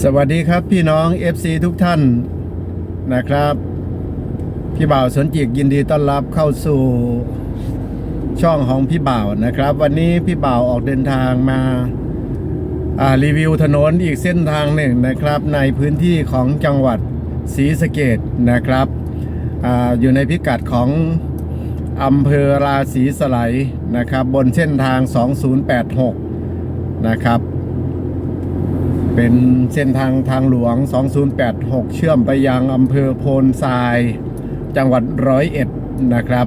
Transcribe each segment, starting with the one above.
สวัสดีครับพี่น้อง FC ทุกท่านนะครับ พี่บ่าวสนจิกยินดีต้อนรับเข้าสู่ช่องของพี่บ่าวนะครับ วันนี้พี่บ่าวออกเดินทางมาารีวิวถนนอีกเส้นทางหนึ่งนะครับ ในพื้นที่ของจังหวัดศรีสะเกดนะครับออยู่ในพิกัดของอำเภอราศีสไลนะครับ บนเส้นทาง 2086 นะครับ เป็นเส้นทางทางหลวง 2086 เชื่อมไปยังอำเภอโพนทราย จังหวัดร้อยเอ็ดนะครับ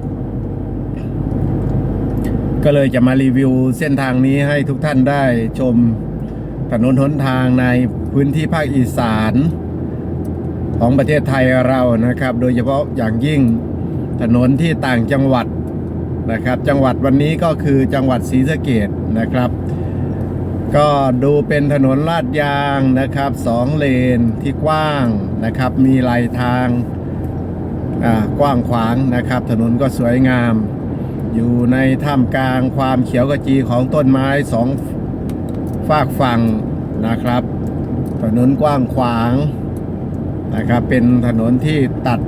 ก็เลยจะมารีวิวเส้นทางนี้ให้ทุกท่านได้ชมถนนหนทางในพื้นที่ภาคอีสานของประเทศไทยเรานะครับ โดยเฉพาะอย่างยิ่งถนนที่ต่างจังหวัดนะครับ จังหวัดวันนี้ก็คือจังหวัดศรีสะเกดนะครับ ก็ดูเป็นถนนลาดยางนะครับสองเลนที่กว้างนะครับ มีไหลทางอ่ากว้างขวางนะครับ ถนนก็สวยงาม อยู่ในท่ามกลางความเขียวกระจีของต้นไม้สองฝากฝั่งนะครับ ถนนกว้างขวางนะครับ เป็นถนนที่ตัด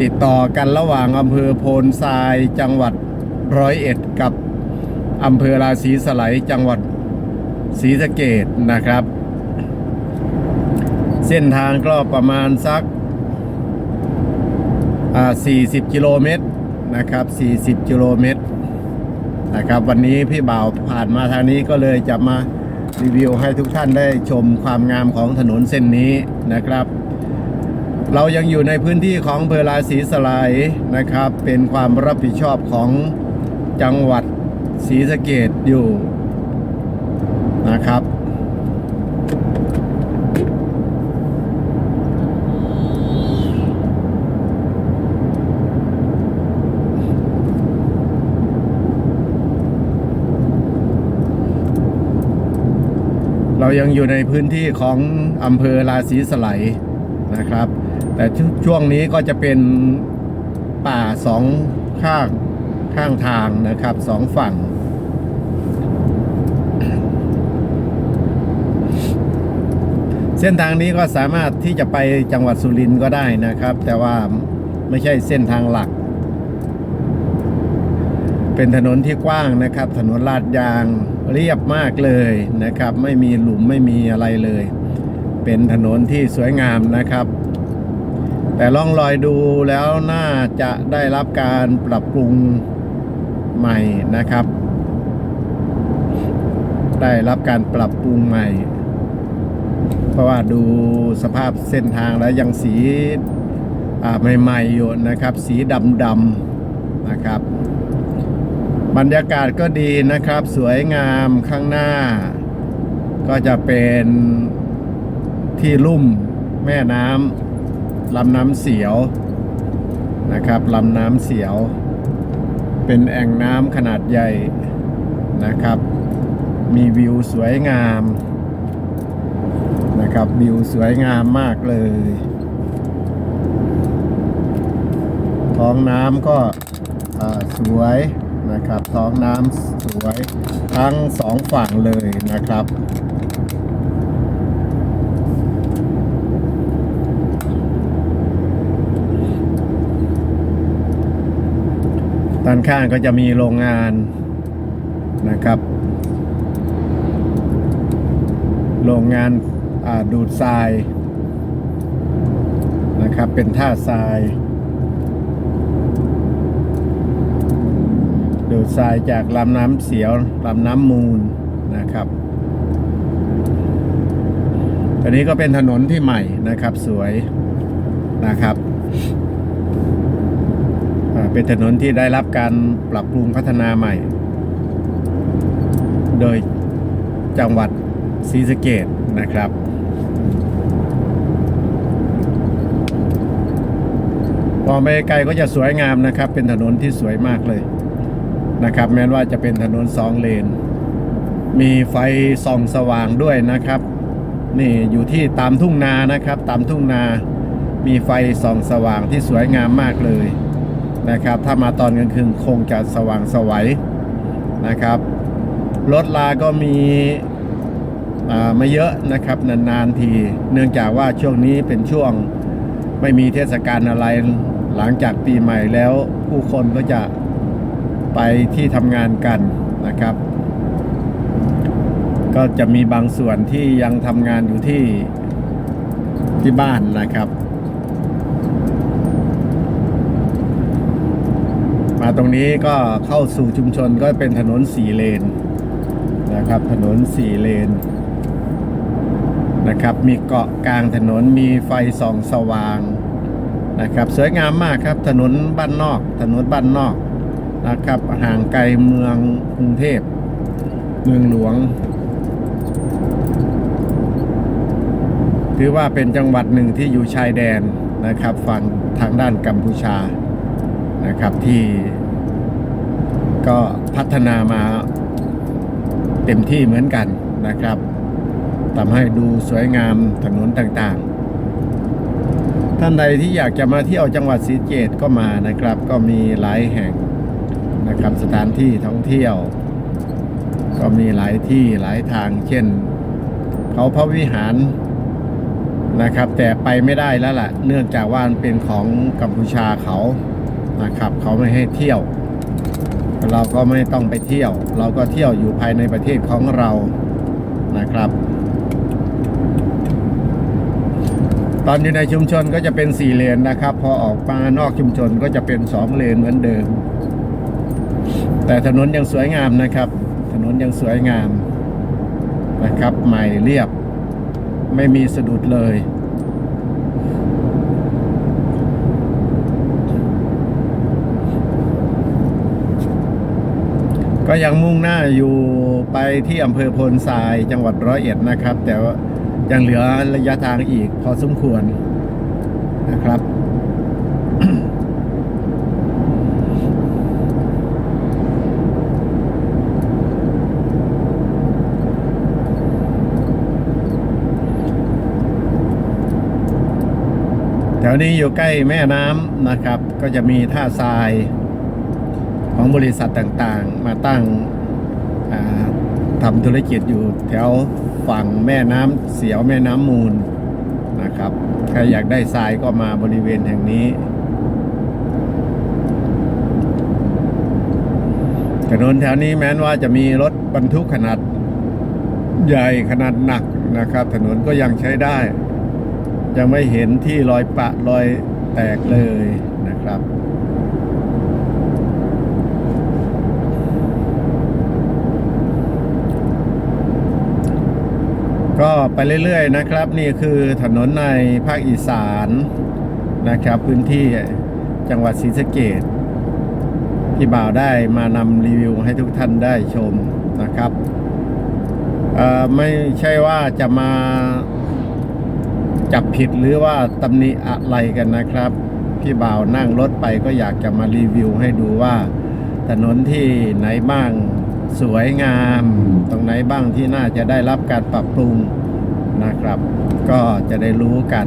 ติดต่อกันระหว่างอำเภอโพนทรายจังหวัดร้อยเอ็ดกับอำเภอราศีสไลจังหวัด ศรีสะเกดนะครับ เส้นทางก็ประมาณสัก40 กิโลเมตรนะครับ 40 กิโลเมตรนะครับ วันนี้พี่บ่าวผ่านมาทางนี้ก็เลยจะมารีวิวให้ทุกท่านได้ชมความงามของถนนเส้นนี้นะครับ เรายังอยู่ในพื้นที่ของเภอราศีสลายนะครับ เป็นความรับผิดชอบของจังหวัดศรีสะเกดอยู่ นะครับ เรายังอยู่ในพื้นที่ของอำเภอราศีสไลนะครับ แต่ช่วงนี้ก็จะเป็นป่าสองข้างข้างทางนะครับสองฝั่ง เส้นทางนี้ก็สามารถที่จะไปจังหวัดสุรินทร์ก็ได้นะครับ แต่ว่าไม่ใช่เส้นทางหลัก เป็นถนนที่กว้างนะครับ ถนนลาดยางเรียบมากเลยนะครับ ไม่มีหลุมไม่มีอะไรเลย เป็นถนนที่สวยงามนะครับ แต่ล่องรอยดูแล้วน่าจะได้รับการปรับปรุงใหม่นะครับ ได้รับการปรับปรุงใหม่ เพราะว่าดูสภาพเส้นทางแล้วยังสีใหม่ๆอยู่นะครับ สีดำๆนะครับ บรรยากาศก็ดีนะครับ สวยงามข้างหน้า ก็จะเป็นที่ลุ่มแม่น้ำลำน้ำเสียวนะครับลำน้ำเสียว เป็นแอ่งน้ำขนาดใหญ่นะครับ มีวิวสวยงาม นะครับวิวสวยงามมากเลย ท้องน้ำก็สวยนะครับ ท้องน้ำสวยทั้งสองฝั่งเลยนะครับด้านข้างก็จะมีโรงงานนะครับ โรงงาน ดูดทรายนะครับ เป็นท่าทราย ดูดทรายจากลำน้ำเสียวลำน้ำมูลนะครับอันนี้ก็เป็นถนนที่ใหม่นะครับ สวยนะครับเป็นถนนที่ได้รับการปรับปรุงพัฒนาใหม่ โดยจังหวัดศรีสะเกดนะครับ มองไปไกลก็จะสวยงามนะครับ เป็นถนนที่สวยมากเลยนะครับ แม้ว่าจะเป็นถนนสองเลน มีไฟส่องสว่างด้วยนะครับ นี่อยู่ที่ตามทุ่งนานะครับ ตามทุ่งนา มีไฟส่องสว่างที่สวยงามมากเลยนะครับ ถ้ามาตอนกลางคืนคงจะสว่างสวัยนะครับรถลาก็มีอ่าไม่เยอะนะครับนานๆที เนื่องจากว่าช่วงนี้เป็นช่วงไม่มีเทศกาลอะไร หลังจากปีใหม่แล้วผู้คนก็จะไปที่ทำงานกันนะครับ ก็จะมีบางส่วนที่ยังทำงานอยู่ที่ที่บ้านนะครับมาตรงนี้ก็เข้าสู่ชุมชนก็เป็นถนนสี่เลนนะครับ ถนนสี่เลนนะครับ มีเกาะกลางถนนมีไฟส่องสว่าง นะครับสวยงามมากครับถนนบ้านนอก ถนนบ้านนอกนะครับห่างไกลเมืองกรุงเทพ เมืองหลวง ถือว่าเป็นจังหวัดหนึ่งที่อยู่ชายแดนนะครับฝั่งทางด้านกัมพูชานะครับที่ก็พัฒนามาเต็มที่เหมือนกันนะครับทำให้ดูสวยงามถนนต่างๆ ท่านใดที่อยากจะมาเที่ยวจังหวัดศรีเกตก็มานะครับ ก็มีหลายแห่งนะครับสถานที่ท่องเที่ยว ก็มีหลายที่หลายทาง เช่น เขาพระวิหารนะครับ แต่ไปไม่ได้แล้วล่ะ เนื่องจากว่ามันเป็นของกัมพูชาเขานะครับ เขาไม่ให้เที่ยว เราก็ไม่ต้องไปเที่ยว เราก็เที่ยวอยู่ภายในประเทศของเรานะครับ ตอนอยู่ในชุมชนก็จะเป็นสี่เลนนะครับ พอออกมานอกชุมชนก็จะเป็นสองเลนเหมือนเดิม แต่ถนนยังสวยงามนะครับ ถนนยังสวยงามนะครับ ใหม่เรียบ ไม่มีสะดุดเลยก็ยังมุ่งหน้าอยู่ไปที่อำเภอโพนทรายจังหวัดร้อยเอ็ดนะครับ แต่ว่า ยังเหลือระยะทางอีกพอสมควรนะครับ แถวนี้อยู่ใกล้แม่น้ำนะครับ ก็จะมีท่าทรายของบริษัทต่างๆ มาตั้งทำธุรกิจอยู่แถว ฝั่งแม่น้ำเสียวแม่น้ำมูลนะครับ ใครอยากได้ทรายก็มาบริเวณแห่งนี้ถนนแถวนี้แม้นว่าจะมีรถบรรทุกขนาดใหญ่ขนาดหนักนะครับ ถนนก็ยังใช้ได้ ยังไม่เห็นที่รอยปะรอยแตกเลยนะครับ ก็ ไปเรื่อย ๆ นะครับ นี่คือถนนในภาคอีสานนะครับ พื้นที่จังหวัดศรีสะเกดที่บ่าวได้มานำรีวิวให้ทุกท่านได้ชมนะครับไม่ใช่ว่าจะมาจับผิดหรือว่าตำหนิอะไรกันนะครับ พี่บ่าวนั่งรถไปก็อยากจะมารีวิวให้ดูว่า ถนนที่ไหนบ้างสวยงาม ตรงไหนบ้างที่น่าจะได้รับการปรับปรุง นะครับ ก็จะได้รู้กัน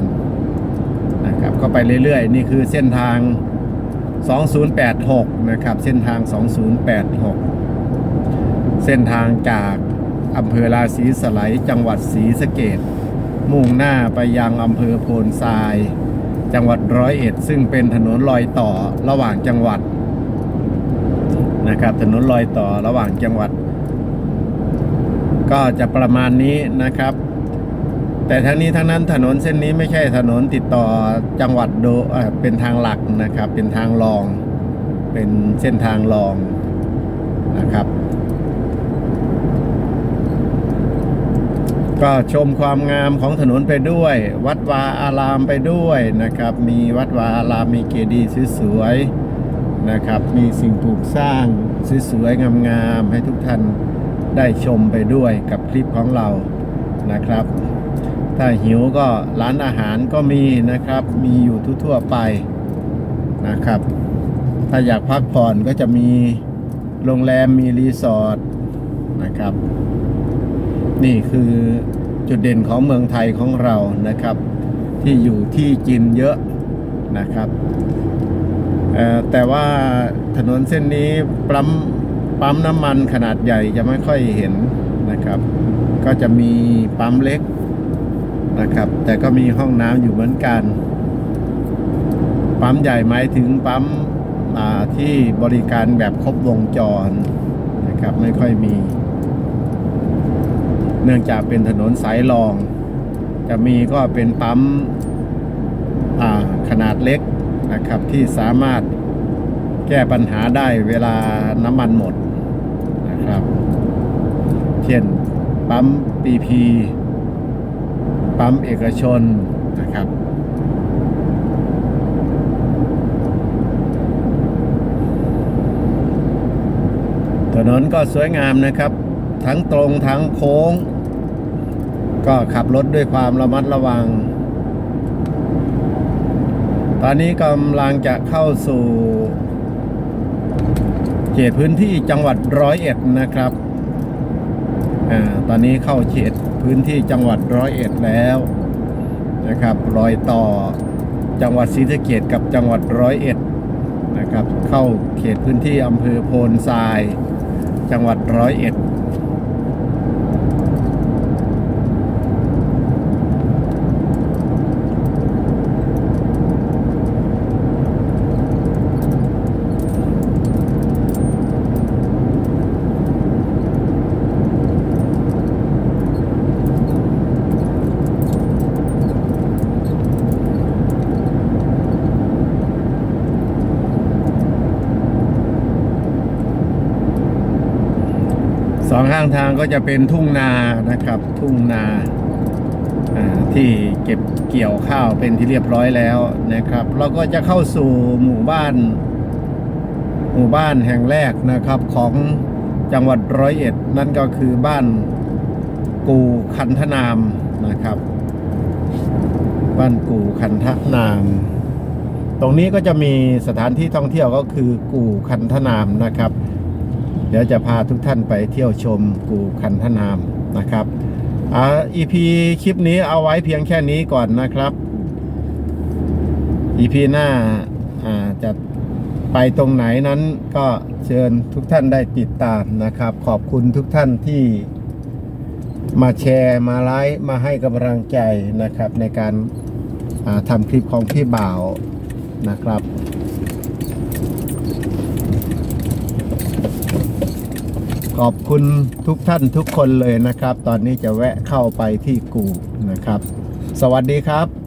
นะครับก็ไปเรื่อยๆ นี่คือเส้นทาง 2086 นะครับ เส้นทาง 2086 เส้นทางจากอำเภอราศีสไลจังหวัดศรีสะเกดมุ่งหน้าไปยังอำเภอโพนทราย จังหวัดร้อยเอ็ด ซึ่งเป็นถนนรอยต่อระหว่างจังหวัดนะครับ ถนนรอยต่อระหว่างจังหวัด ก็จะประมาณนี้นะครับ แต่ทั้งนี้ทั้งนั้นถนนเส้นนี้ไม่ใช่ถนนติดต่อจังหวัดโดเป็นทางหลักนะครับ เป็นทางรอง เป็นเส้นทางรองนะครับ ก็ชมความงามของถนนไปด้วย วัดวาอารามไปด้วยนะครับ มีวัดวาอารามมีเกดีย์สวยๆนะครับ มีสิ่งปลูกสร้างสวยๆงามๆให้ทุกท่านได้ชมไปด้วยกับคลิปของเรานะครับ ถ้าหิวก็ร้านอาหารก็มีนะครับ มีอยู่ทั่วๆไปนะครับ ถ้าอยากพักผ่อนก็จะมีโรงแรมมีรีสอร์ทนะครับ นี่คือจุดเด่นของเมืองไทยของเรานะครับ ที่อยู่ที่กินเยอะนะครับแต่ว่าถนนเส้นนี้ปั๊มปั๊มน้ำมันขนาดใหญ่จะไม่ค่อยเห็นนะครับ ก็จะมีปั๊มเล็ก นะครับ แต่ก็มีห้องน้ำอยู่เหมือนกัน ปั๊มใหญ่หมายถึงปั๊มที่บริการแบบครบวงจรนะครับไม่ค่อยมี เนื่องจากเป็นถนนสายรอง จะมีก็เป็นปั๊มขนาดเล็กนะครับที่สามารถแก้ปัญหาได้เวลาน้ำมันหมดนะครับ เช่นปั๊มปีพี ปั๊มเอกชนนะครับ ถนนก็สวยงามนะครับ ทั้งตรงทั้งโค้ง ก็ขับรถด้วยความระมัดระวัง ตอนนี้กำลังจะเข้าสู่เขตพื้นที่จังหวัดร้อยเอ็ดนะครับ อ่าตอนนี้เข้าเขตพื้นที่จังหวัดร้อยเอ็ดแล้วนะครับรอยต่อจังหวัดศรีสะเกดกับจังหวัดร้อยเอ็ดนะครับเข้าเขตพื้นที่อำเภอโพนทราย จังหวัดร้อยเอ็ด สองข้างทางก็จะเป็นทุ่งนานะครับ ทุ่งนาอ่าที่เก็บเกี่ยวข้าวเป็นที่เรียบร้อยแล้วนะครับ เราก็จะเข้าสู่หมู่บ้าน หมู่บ้านแห่งแรกนะครับของจังหวัดร้อยเอ็ดนั่นก็คือบ้านกูคันธนามนะครับ บ้านกูคันธนาม ตรงนี้ก็จะมีสถานที่ท่องเที่ยวก็คือกูคันธนามนะครับ เดี๋ยวจะพาทุกท่านไปเที่ยวชมกูคันธนามนะครับอ่า EP คลิปนี้เอาไว้เพียงแค่นี้ก่อนนะครับ EP หน้าอ่าจะไปตรงไหนนั้นก็เชิญทุกท่านได้ติดตามนะครับ ขอบคุณทุกท่านที่มาแชร์มาไลค์มาให้กำลังใจนะครับในการาทำคลิปของพี่บ่าวนะครับ ขอบคุณทุกท่านทุกคนเลยนะครับ ตอนนี้จะแวะเข้าไปที่กูนะครับ สวัสดีครับ